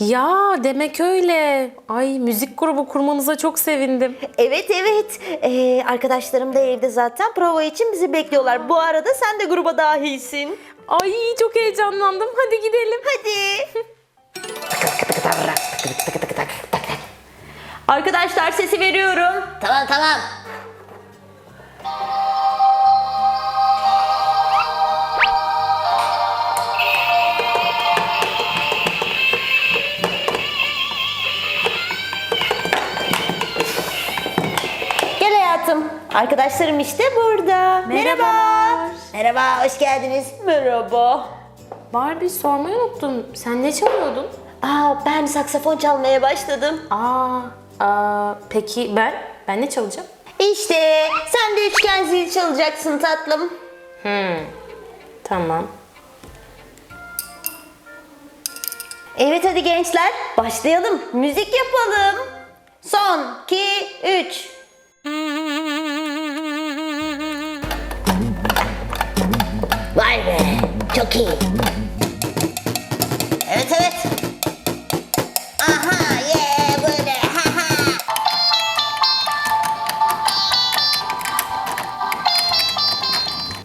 Ya demek öyle. Ay müzik grubu kurmanıza çok sevindim. Evet evet. Ee, arkadaşlarım da evde zaten prova için bizi bekliyorlar. Bu arada sen de gruba dahilsin. Ay çok heyecanlandım. Hadi gidelim. Hadi. Arkadaşlar sesi veriyorum. Tamam tamam. Arkadaşlarım işte burada. Merhaba. Merhaba hoş geldiniz. Merhaba. Barbie sormayı unuttum. Sen ne çalıyordun? Aa, ben saksafon çalmaya başladım. Aa, aa, peki ben? Ben ne çalacağım? İşte sen de üçgen zil çalacaksın tatlım. Hmm, tamam. Evet hadi gençler başlayalım. Müzik yapalım. Son, iki, üç. Çok iyi. Evet evet. Aha ye böyle ha ha.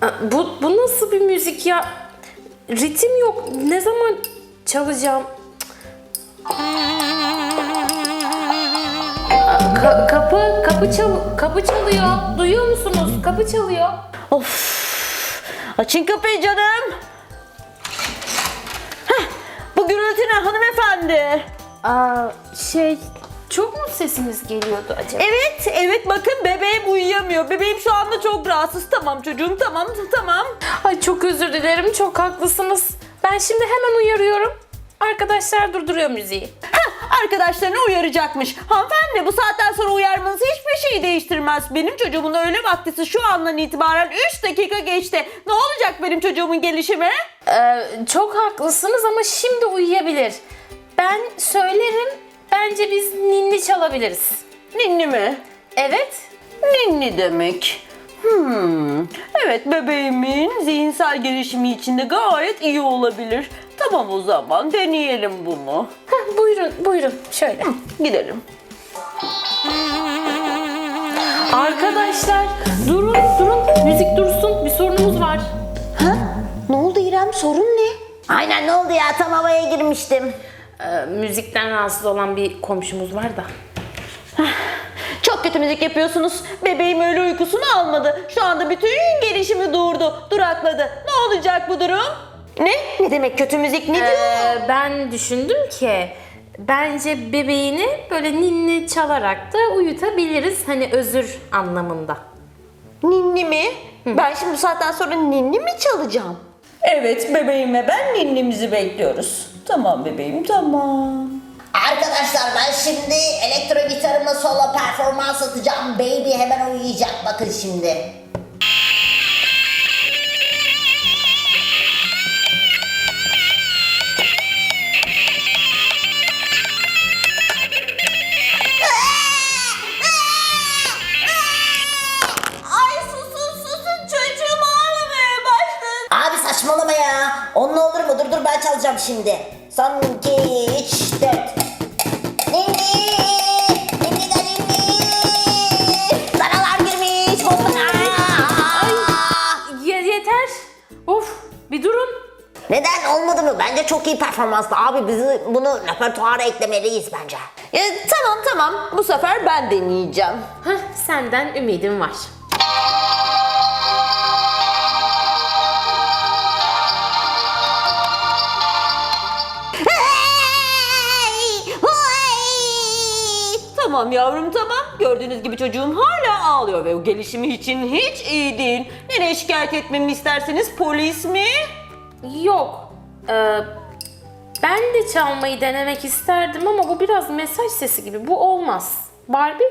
Aa, Bu, bu nasıl bir müzik ya? Ritim yok. Ne zaman çalacağım? Aa, ka- kapı, kapı çal, kapı çalıyor. Duyuyor musunuz? Kapı çalıyor. Of. Açın kapıyı canım. Heh, bu gürültü ne hanımefendi? Aa, şey, çok mu sesimiz geliyordu acaba? Evet, evet bakın bebeğim uyuyamıyor. Bebeğim şu anda çok rahatsız. Tamam çocuğum tamam tamam. Ay çok özür dilerim, çok haklısınız. Ben şimdi hemen uyarıyorum. Arkadaşlar durduruyor müziği. Heh, arkadaşlarını uyaracakmış. Hanımefendi bu saatten sonra uyarmanız hiçbir şeyi değiştirmez. Benim çocuğumun öğle vaktisi şu andan itibaren 3 dakika geçti. Ne olacak benim çocuğumun gelişimi? Ee, çok haklısınız ama şimdi uyuyabilir. Ben söylerim, bence biz ninni çalabiliriz. Ninni mi? Evet, Ninni demek. Hmm. Evet bebeğimin zihinsel gelişimi için de gayet iyi olabilir. Tamam o zaman deneyelim bunu. Heh, buyurun, buyurun. Şöyle. Gidelim. Aynen ne oldu ya tam havaya girmiştim. Ee, müzikten rahatsız olan bir komşumuz var da. Çok kötü müzik yapıyorsunuz. Bebeğim öyle uykusunu almadı. Şu anda bütün gelişimi durdu, durakladı. Ne olacak bu durum? Ne? Ne demek kötü müzik? Ne diyor? Ee, ben düşündüm ki bence bebeğini böyle ninni çalarak da uyutabiliriz. Hani özür anlamında. Ninni mi? Ben şimdi bu saatten sonra ninni mi çalacağım? Evet bebeğim ve ben ninnimizi bekliyoruz. Tamam bebeğim tamam. Arkadaşlar ben şimdi elektro gitarımla solo performans atacağım. Baby hemen uyuyacak bakın şimdi. Saçmalama ya. Onun olur mu? Dur dur ben çalacağım şimdi. Son iki, üç, dört. Ninni! Ninni de ninni! Girmiş bostana! Ye- yeter. Of bir durun. Neden olmadı mı? Bence çok iyi performanstı. Abi bizi bunu repertuara eklemeliyiz bence. Ya, tamam tamam bu sefer ben deneyeceğim. Heh, senden ümidim var. Tamam yavrum tamam. Gördüğünüz gibi çocuğum hala ağlıyor ve o gelişimi için hiç iyi değil. Nereye şikayet etmemi isterseniz polis mi? Yok. Ee, ben de çalmayı denemek isterdim ama bu biraz mesaj sesi gibi. Bu olmaz. Barbie?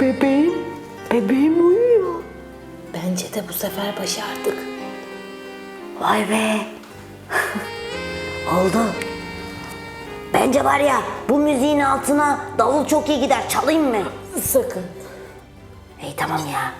Bebeğim, bebeğim uyuyor. Bence de bu sefer başardık. Vay be. Oldu. Bence var ya bu müziğin altına davul çok iyi gider. Çalayım mı? Sakın. İyi tamam ya.